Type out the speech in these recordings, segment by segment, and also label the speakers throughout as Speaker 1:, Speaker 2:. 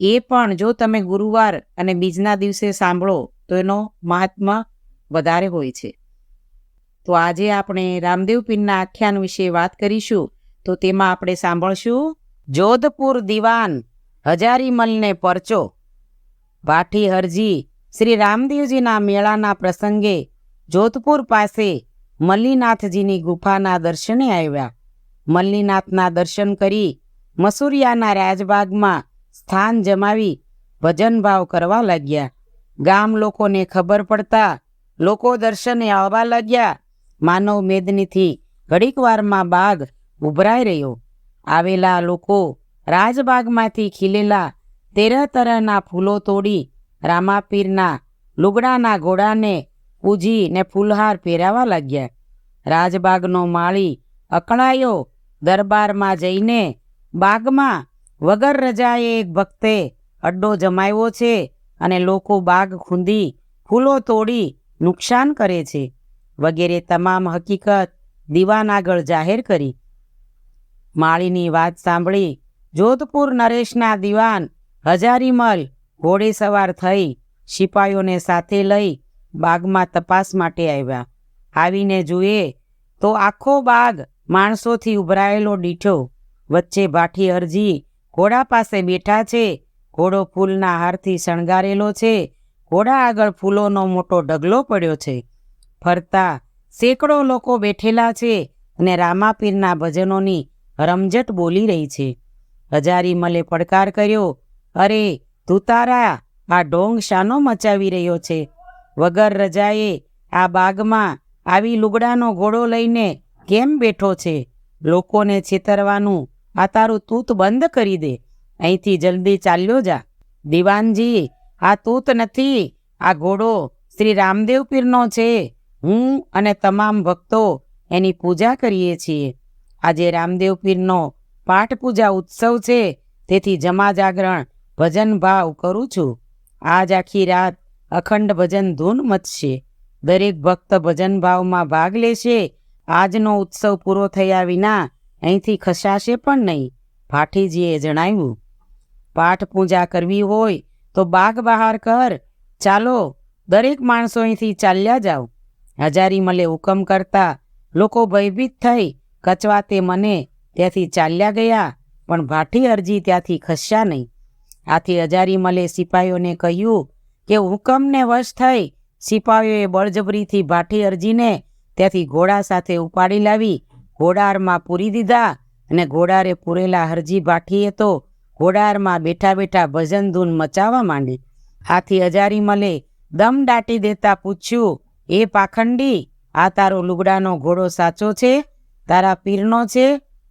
Speaker 1: એ પણ જો તમે ગુરુવાર અને બીજના દિવસે સાંભળો, તો એનો મહાત્મા વધારે હોય છે. તો આજે આપણે રામદેવ પીરના આખ્યાન વિશે વાત કરીશું, તો તેમાં આપણે સાંભળશું, જોધપુર દિવાન હજારીમલને પરચો ભાઠી હરજી, શ્રી રામદેવજીના મેળાના પ્રસંગે જોધપુર પાસે મલ્લીનાથજીની ગુફાના દર્શને આવ્યા. મલ્લીનાથના દર્શન કરી મસુરિયાના રાજબાગમાં સ્થાન જમાવી ભજનભાવ કરવા લાગ્યા. ગામ લોકોને ખબર પડતા લોકો દર્શને આવવા લાગ્યા. માનવ મેદનીથી ઘડીક વારમાં બાગ ઉભરાઈ રહ્યો. આવેલા લોકો રાજબાગમાંથી ખીલેલા તેરહ તરહના ફૂલો તોડી રામાપીરના લુગડાના ઘોડાને પૂજી ને ફૂલહાર પહેરાવા લાગ્યા. રાજબાગનો માળી અકળાયો દરબારમાં જઈને બાગમાં વગર રજાએ એક ભક્તે અડ્ડો જમાવ્યો છે અને લોકો બાગ ખૂંદી, ફૂલો તોડી નુકસાન કરે છે. વગેરે તમામ હકીકત દિવાન આગળ જાહેર કરી. માળીની વાત સાંભળી જોધપુર નરેશના દિવાન હજારીમલ ઘોડે સવાર થઈ સિપાયોને સાથે લઈ બાગમાં તપાસ માટે આવ્યા. આવીને જુએ તો આખો બાગ માણસોથી ઉભરાયેલો દીઠો. વચ્ચે ભાઠી અરજી ઘોડા પાસે બેઠા છે. ઘોડો ફૂલના હારથી શણગારેલો છે. ઘોડા આગળ ફૂલોનો મોટો ઢગલો પડ્યો છે. ફરતા સેંકડો લોકો બેઠેલા છે અને રામાપીરના ભજનોની રમઝટ બોલી રહી છે. હજારી મલે પડકાર કર્યો, અરે તુતારા આ ઢોંગ શાનો મચાવી રહ્યો છે? વગર રજાએ આ બાગમાં આવી લુગડાનો ઘોડો લઈને કેમ બેઠો છે? લોકોને છેતરવાનું આ તારું તૂત બંધ કરી દે. અહીંથી જલ્દી ચાલ્યો જા. દિવાનજી, આ તૂત નથી. આ ઘોડો શ્રી રામદેવ પીરનો છે. હું અને તમામ ભક્તો એની પૂજા કરીએ છીએ. આજે રામદેવ પીરનો પાઠ પૂજા ઉત્સવ છે. તેથી જમા જાગરણ, ભજન ભાવ કરું છું. આજ આખી રાત અખંડ ભજન ધૂન મચશે. દરેક ભક્ત ભજન ભાવમાં ભાગ લેશે. આજનો ઉત્સવ પૂરો થયા વિના અહીંથી ખસાશે પણ નહીં. ભાઠીજીએ જણાવ્યું, પાઠ પૂજા કરવી હોય તો બાગ બહાર કર. ચાલો, દરેક માણસો અહીંથી ચાલ્યા જાઓ. હજારી મલે હુકમ કરતા લોકો ભયભીત થઈ કચવાતે મને ત્યાંથી ચાલ્યા ગયા, પણ ભાઠી અરજી ત્યાંથી ખસ્યા નહીં. આથી હજારી મલે સિપાહીઓને કહ્યું કે હુકમને વશ થઈ સિપાહીઓએ બળજબરીથી ભાઠી અરજીને ત્યાંથી ઘોડા સાથે ઉપાડી લાવી ઘોડારમાં પૂરી દીધા અને ઘોડારે પૂરેલા હરજી ભાઠીએ તો ઘોડારમાં બેઠા બેઠા ભજન ધૂન મચાવવા માંડી. આથી હજારી મલે, દમ દાટી દેતા પૂછ્યું, એ પાખંડી, આ તારો લુગડાનો ઘોડો સાચો છે? તારા પીરનો છે?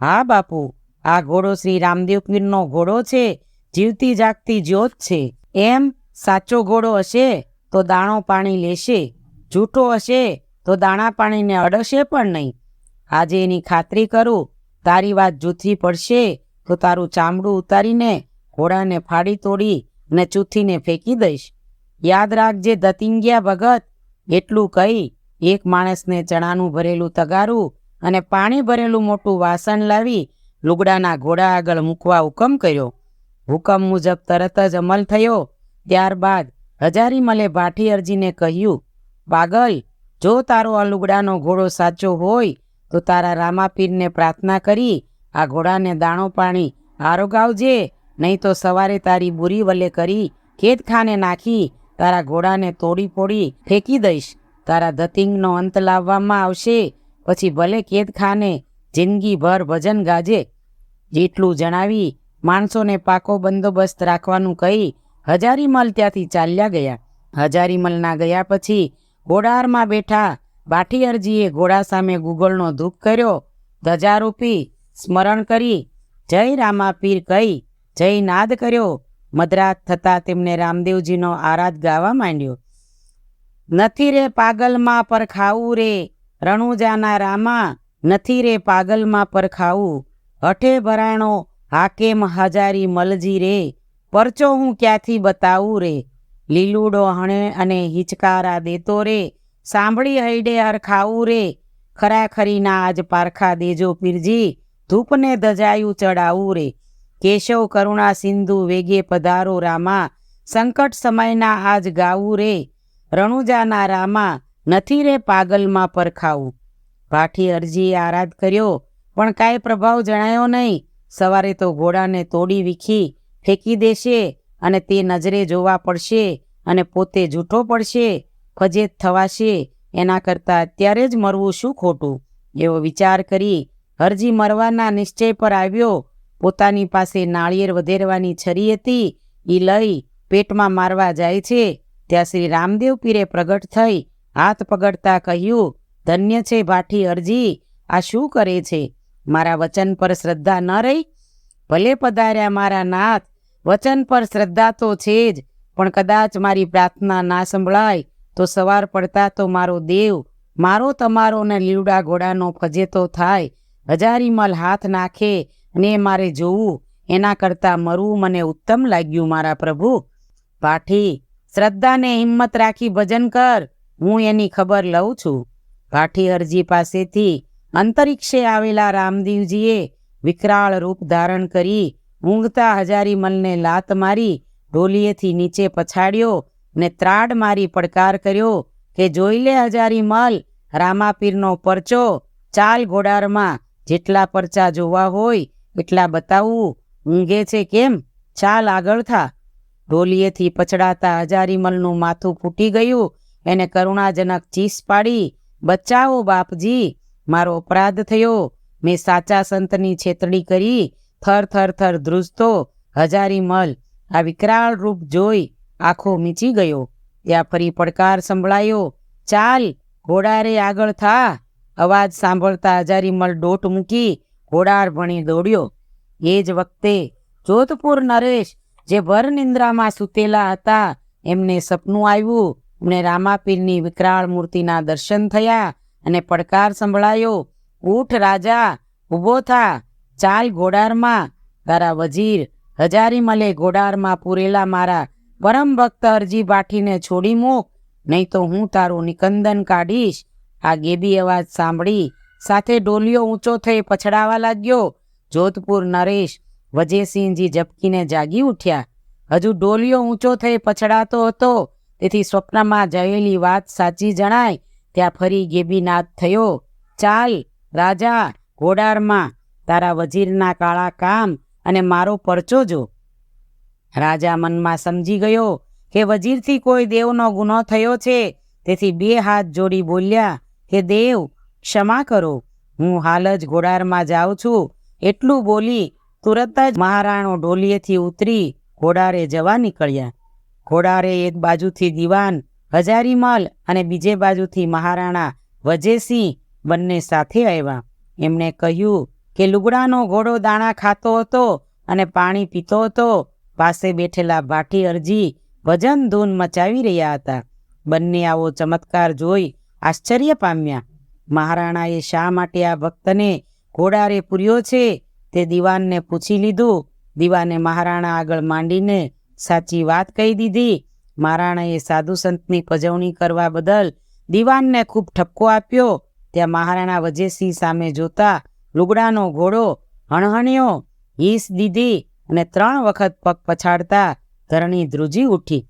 Speaker 1: હા, બાપુ, આ ઘોડો શ્રી રામદેવ પીરનો ઘોડો છે, જીવતી જાગતી જ્યોત છે. એમ સાચો ઘોડો હશે, તો દાણો પાણી લેશે, જૂઠો હશે, તો દાણા પાણીને અડશે પણ નહીં. આજે એની ખાતરી કરું, તારી વાત જૂથી પડશે, તો તારું ચામડું ઉતારીને ઘોડાને ફાડી તોડી અને ચૂથીને ફેંકી દઈશ. યાદ રાખજે દતિંગ્યા ભગત, એટલું કહી, એક માણસને ચણાનું ભરેલું તગારું અને પાણી ભરેલું મોટું વાસણ લાવી લુગડાના ઘોડા આગળ મૂકવા હુકમ કર્યો. હુકમ મુજબ તરત જ અમલ થયો. ત્યારબાદ હજારીમલે ભાઠી અરજીને કહ્યું, પાગલ, જો તારો આ લુગડાનો ઘોડો સાચો હોય તો તારા રામાપીરને પ્રાર્થના કરી, આ ઘોડાને દાણો પાણી આરોગાવજે નહીં તો સવારે તારી બુરી વલે કરી, ખેતખાને નાખી, તારા ઘોડાને તોડી ફોડી ફેંકી દઈશ. તારા ધતિંગનો અંત લાવવામાં આવશે, પછી ભલે કેદખાને જિંદગીભર ભજન ગાજે. જેટલું જણાવી, માણસોને પાકો બંદોબસ્ત રાખવાનું કહી હજારીમલ ત્યાંથી ચાલ્યા ગયા. હજારીમલના ગયા પછી, ઘોડારમાં બેઠા બાઠી ઘોડા સામે ગુગળનો ધૂપ કર્યો. ધજારૂપી સ્મરણ કરી, જય રામા પીર કહી, જય નાદ કર્યો. મધરાત થતાં તેમને રામદેવજીનો આરાધ ગાવા માંડ્યો. નથી રે પાગલમાં પર ખાવું રે, રણુજાના રામા, નથી રે પાગલમાં પર ખાવું. હઠે ભરાણો હાકેમ હજારી મલજી રે? પરચો હું ક્યાંથી બતાવું રે? લીલુડો હણે અને હિચકારા દેતો રે. સાંભળી હૈડે હરખાવું રે. ખરાખરીના આજ પારખા દેજો પીરજી, ધૂપને ધજાયું ચડાવું રે. કેશવ, કરુણા, સિંધુ વેગે પધારો રામા, સંકટ સમયના આજ ગાવું રે. રણુજાના રામા, નથી રે પાગલમાં પરખાવું. ભાઠી અરજીએ આરાધ કર્યો, પણ કાંઈ પ્રભાવ જણાયો નહીં. સવારે તો ઘોડાને તોડી વીખી, ફેંકી દેશે અને તે નજરે જોવા પડશે અને પોતે જૂઠો પડશે. ફજેત થવાશે, એના કરતાં અત્યારે જ મરવું શું ખોટું? એવો વિચાર કરી હરજી મરવાના નિશ્ચય પર આવ્યો. પોતાની પાસે નાળિયેર વધેરવાની છરી હતી. એ લઈ પેટમાં મારવા જાય છે. ત્યાં શ્રી રામદેવ પીરે પ્રગટ થઈ હાથ પગડતા કહ્યું, ધન્ય છે ભાઠી અરજી. આ શું કરે છે? મારા વચન પર શ્રદ્ધા ન રહી? ભલે પધાર્યા મારા નાથ, વચન પર શ્રદ્ધા તો છે જ, પણ કદાચ મારી પ્રાર્થના ના સંભળાય. તો સવાર પડતા તો મારો દેવ, મારો તમારો ને લીવડા ઘોડાનો ફજેતો થાય. હજારીમલ હાથ નાખે ને મારે જોવું, એના કરતાં મરવું મને ઉત્તમ લાગ્યું મારા પ્રભુ. પાઠી, શ્રદ્ધાને હિંમત રાખી ભજન કર, હું એની ખબર લઉં છું. ભાઠી હરજી પાસેથી અંતરિક્ષે આવેલા રામદેવજીએ વિકરાળ રૂપ ધારણ કરી, ઊંઘતા હજારીમલને લાત મારી ઢોલીએથી નીચે પછાડ્યો ને ત્રાડ મારી પડકાર કર્યો કે જોઈ લે હજારીમલ રામાપીરનો પરચો, ચાલ ઘોડારમાં જેટલા પરચા જોવા હોય, એટલા બતાવું, ઊંઘે છે કેમ? ચાલ આગળ થા. ઢોલીએથી પછડાતા હજારીમલનું માથું ફૂટી ગયું, એને કરુણાજનક ચીસ પાડી બચાવો બાપજી, મારો અપરાધ થયો. મેં સાચા સંતની છેતડી કરી, થર થર થર ધ્રુજતો હજારીમલ આ વિકરાળ રૂપ જોઈ આંખો મીચી ગયો. ત્યાં ફરી પડકાર સંભળાયો. ચાલ, ઘોડારે આગળ થા. અવાજ સાંભળતા હજારીમલ ડોટ મૂકી ઘોડાર ભણી દોડ્યો. એ જ વખતે જોધપુર નરેશ, જે ભર નિંદ્રામાં સૂતેલા હતા, એમને સપનું આવ્યું. એમને રામાપીરની વિકરાળ મૂર્તિના દર્શન થયા અને પડકાર સંભળાયો. ઊઠ રાજા, ઊભો થા. ચાલ ઘોડારમાં. તારા વજીર, હજારીમલે ઘોડારમાં પૂરેલા મારા પરમ ભક્ત અરજી બાઠીને છોડી મૂક, નહીં તો હું તારું નિકંદન કાઢીશ. આ ગેબી અવાજ સાંભળી સાથે ડોલિયો ઊંચો થઈ પછડાવા લાગ્યો. જોધપુર નરેશ વજયસિંહજી ઝબકીને જાગી ઉઠ્યા. હજુ ડોલિયો ઊંચો થઈ પછડાતો હતો. તેથી સ્વપ્નમાં જયેલી વાત સાચી જણાય, ત્યાં ફરી ગેબીનાદ થયો. ચાલ, રાજા, ઘોડારમાં તારા વજીરના કાળા કામ અને મારો પરચો જો. રાજા મનમાં સમજી ગયો કે વજીરથી કોઈ દેવનો ગુનો થયો છે. તેથી બે હાથ જોડી બોલ્યા કે દેવ, ક્ષમા કરો. હું હાલ જ ઘોડારમાં જાઉં છું. એટલું બોલી તુરત જ મહારાણો ડોલીએથી ઉતરી ઘોડારે જવા નીકળ્યા. ઘોડારે એક બાજુથી દિવાન હજારીમલ અને બીજે બાજુથી મહારાણા વજેસિંહ બંને સાથે આવ્યા. એમણે કહ્યું કે લુગડાનો ઘોડો દાણા ખાતો હતો અને પાણી પીતો હતો. પાસે બેઠેલા ભાઠી અરજી ભજન ધૂન મચાવી રહ્યા હતા. બંને આવો ચમત્કાર જોઈ આશ્ચર્ય પામ્યા. મહારાણાએ શા માટે આ ભક્તને ઘોડારે પૂર્યો છે? તે દિવાનને પૂછી લીધું. દિવાને મહારાણા આગળ માંડીને સાચી વાત કહી દીધી. મહારાણાએ સાધુ સંતની પજવણી કરવા બદલ દિવાનને ખૂબ ઠપકો આપ્યો. ત્યાં મહારાણા વજેસિંહ સામે જોતા લુગડાનો ઘોડો હણહણ્યો. હીસ દીધી અને ત્રણ વખત પગ પછાડતા ધરણી ધ્રુજી ઉઠી.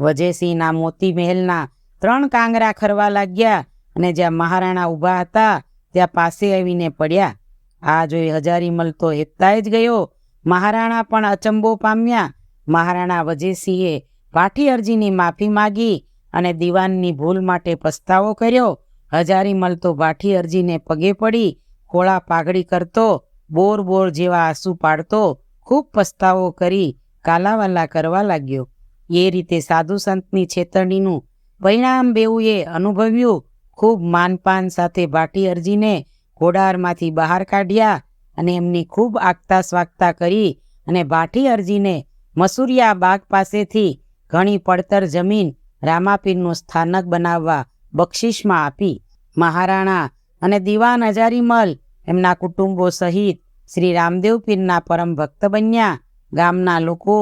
Speaker 1: વજેસિંહના મોતી મહેલના ત્રણ કાંગરા ખરવા લાગ્યા અને જ્યાં મહારાણા ઊભા હતા, ત્યાં પાસે આવીને પડ્યા. આ જોઈ હજારીમલ તો એકતાય જ ગયો. મહારાણા પણ અચંબો પામ્યા. મહારાણા વજેસિંહે પાઠી અરજીની માફી માગી અને દિવાનની ભૂલ માટે પસ્તાવો કર્યો. હજારીમલ તો ભાઠી અરજીને પગે પડી, ખોળા પાઘડી કરતો બોર બોર જેવા આંસુ પાડતો ખૂબ પસ્તાવો કરી કાલાવાલા કરવા લાગ્યો. એ રીતે સાધુ સંતની છેતરણીનું પરિણામ બેઉએ અનુભવ્યું. ખૂબ માનપાન સાથે ભાટી અરજીને ઘોડારમાંથી બહાર કાઢ્યા અને એમની ખૂબ આગતા સ્વાગતા કરી અને ભાટી અરજીને મસૂરિયા બાગ પાસેથી ઘણી પડતર જમીન રામાપીરનું સ્થાનક બનાવવા બક્ષિસમાં આપી. મહારાણા અને દિવાન હજારીમલ એમના કુટુંબો સહિત શ્રી રામદેવ પીરના પરમ ભક્ત બન્યા. ગામના લોકો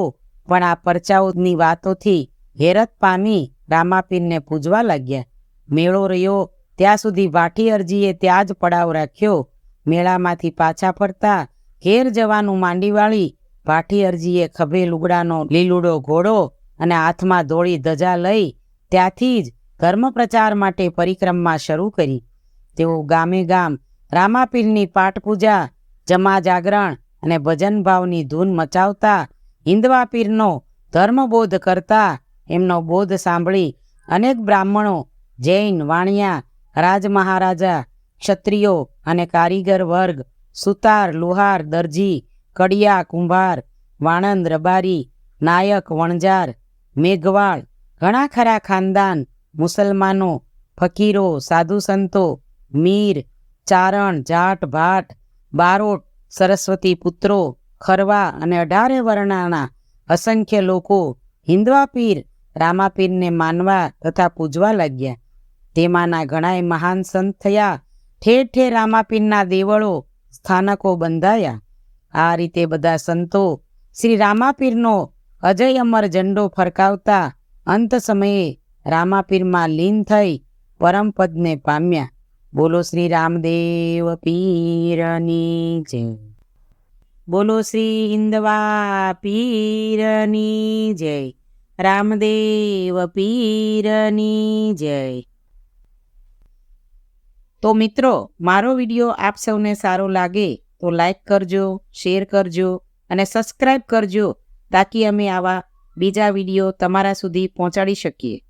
Speaker 1: પણ આ પરચાઓની વાતોથી હેરત પામી રામાપીરને પૂજવા લાગ્યા. મેળો રહ્યો, ત્યાં સુધી વાઠી અરજીએ ત્યાં જ પડાવ રાખ્યો. મેળામાંથી પાછા ફરતા ઘેર જવાનું માંડીવાળી ભાઠી અરજીએ ખભે લુગડાનો લીલુડો ઘોડો અને હાથમાં ધોળી ધજા લઈ ત્યાંથી જ ધર્મ પ્રચાર માટે પરિક્રમા શરૂ કરી. તેઓ ગામે ગામ રામાપીરની પાઠપૂજા જમા જાગરણ અને ભજન ભાવની ધૂન મચાવતા પીરનો ધર્મબોધ કરતા એમનો બોધ સાંભળી અનેક બ્રાહ્મણો, જૈન, વાણિયા રાજ મહારાજા ક્ષત્રિયો અને કારીગર વર્ગ, સુતાર, લુહાર, દરજી, કડિયા, કુંભાર, વાણંદ, રબારી, નાયક, વણજાર, મેઘવાળ, ઘણા ખરા ખાનદાન, મુસલમાનો, ફકીરો, સાધુ સંતો, મીર ચારણ, જાટ, ભાટ, બારોટ, સરસ્વતી પુત્રો, ખરવા અને અઢારે વર્ણાના અસંખ્ય લોકો હિન્દવા પીર રામાપીરને માનવા તથા પૂજવા લાગ્યા. તેમાંના ઘણાય મહાન સંત થયા. ઠેર ઠેર રામાપીરના દેવળો, સ્થાનકો બંધાયા. આ રીતે બધા સંતો શ્રી રામાપીરનો અજય અમર ઝંડો ફરકાવતા અંત સમયે રામાપીરમાં લીન થઈ પરમપદને પામ્યા. બોલો શ્રી રામદેવ પીરની જય. બોલો શ્રી હિન્દવા પીરની જય. રામદેવ પીરની જય. તો મિત્રો, મારો વીડિયો આપ સૌને સારો લાગે તો લાઈક કરજો, શેર કરજો અને સબસ્ક્રાઈબ કરજો, તાકી અમે આવા બીજા વીડિયો તમારા સુધી પહોંચાડી શકીએ.